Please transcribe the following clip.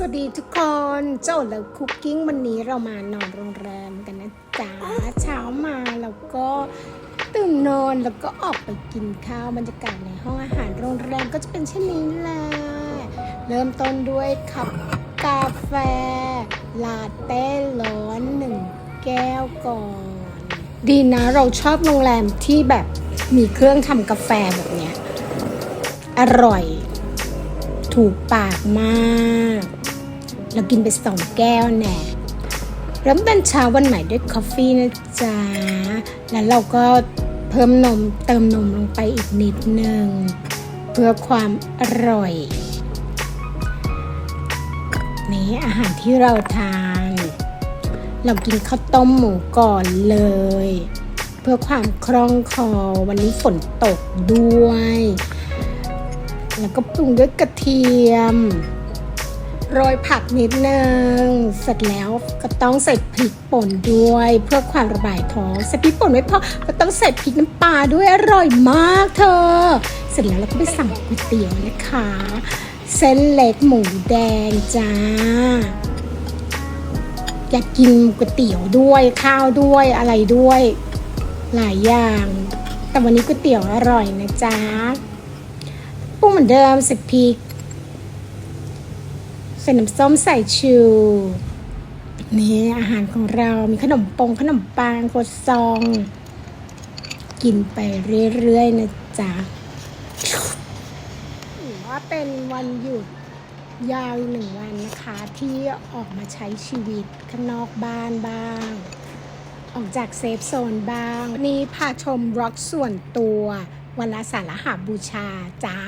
สวัสดีทุกคนเจ้าแล้วคุกกิ้งวันนี้เรามานอนโรงแรมกันนะจ๊ะเช้ามาแล้วก็ตื่นนอนแล้วก็ออกไปกินข้าวบรรยากาศในห้องอาหารโรงแรมก็จะเป็นเช่นนี้แหละเริ่มต้นด้วยคัพกาแฟ ลาเต้ร้อนหนึ่งแก้วก่อน ดีนะเราชอบโรงแรมที่แบบมีเครื่องทำกาแฟแบบเนี้ยอร่อยถูกปากมาก เรากินไปสองแก้วแน่เริ่มเป็นเช้าวันใหม่ด้วยกาแฟนะจ๊ะ แล้วเราก็เพิ่มนมเติมนมลงไปอีกนิดนึง เพื่อความอร่อยนี่อาหารที่เราทาน เรากินข้าวต้มหมูก่อนเลย เพื่อความคล่องคอวันนี้ฝนตกด้วย แล้วก็ปรุงด้วยกระเทียม โรยผักนิดนึง เสร็จแล้วก็ต้องใส่พริกป่นด้วย เพื่อความระบายท้องใส่พริกป่นไม่พอก็ต้องใส่พริกน้ำปลาด้วยอร่อยมากเธอ เสร็จแล้วเราก็ไปสั่งก๋วยเตี๋ยวนะคะ เส้นเล็กหมูแดงจ้าอยากกินก๋วยเตี๋ยวด้วยข้าวด้วยอะไรด้วย หลายอย่าง แต่วันนี้ก๋วยเตี๋ยวอร่อยนะจ๊ะปรุงเหมือนเดิมใส่พริก ส่น้ำส้มใส่ชูนี่อาหารของเรามีขนมปงขนมปังโคซอง กินไปเรื่อยๆนะจ๊ะถือว่าเป็นวันหยุดยาวหนึ่งวันนะคะ ที่ออกมาใช้ชีวิตข้างนอกบ้านบ้าง ออกจากเซฟโซนบ้าง นี่พาชมร็อกส่วนตัว วันอาสาฬหาบูชาจ้า